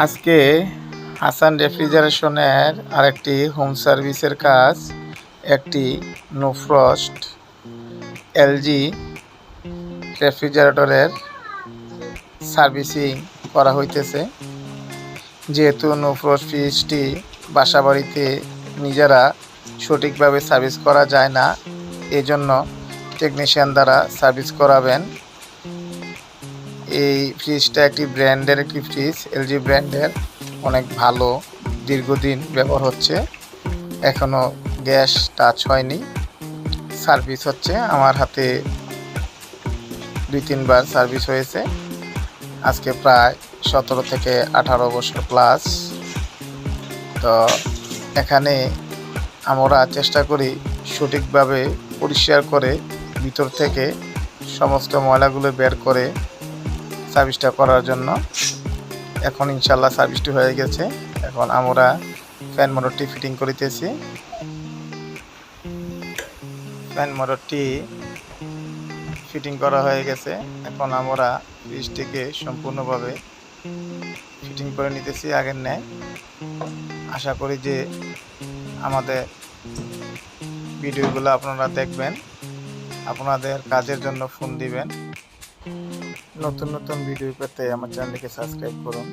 আজকে হাসান রেফ্রিজারেশনের আরেকটি হোম সার্ভিসের কাজ, একটি নো ফ্রস্ট এলজি রেফ্রিজারেটরের সার্ভিসিং করা হইতেছে। যেহেতু নো ফ্রস্ট ফ্রিজটি বাসা বাড়িতে নিজেরা সঠিকভাবে সার্ভিস করা যায় না, এজন্য টেকনিশিয়ান দ্বারা সার্ভিস করাবেন। এই ফ্রিজটা একটি ব্র্যান্ডের একটি ফ্রিজ এলজি ব্র্যান্ডের অনেক ভালো, দীর্ঘদিন ব্যবহার হচ্ছে এখনও গ্যাস টাচ হয়নি সার্ভিস হচ্ছে, আমার হাতে দুই তিনবার সার্ভিস হয়েছে, আজকে প্রায় সতেরো থেকে আঠারো বছর প্লাস তো এখানে আমরা চেষ্টা করি সঠিকভাবে পরিষ্কার করে ভিতর থেকে সমস্ত ময়লাগুলো বের করে সার্ভিসটা করার জন্য। এখন ইনশাল্লাহ সার্ভিসটি হয়ে গেছে। এখন আমরা ফ্যান মোটরটি ফিটিং করিতেছি। ফ্যান মোটরটি ফিটিং করা হয়ে গেছে। এখন আমরা ফ্রিজটিকে সম্পূর্ণভাবে ফিটিং করে নিতেছি আগের ন্যায়। আশা করি যে আমাদের ভিডিওগুলো আপনারা দেখবেন। আপনাদের কাজের জন্য ফোন দিবেন। নতুন নতুন ভিডিও পেতে আমার চ্যানেলকে সাবস্ক্রাইব করুন।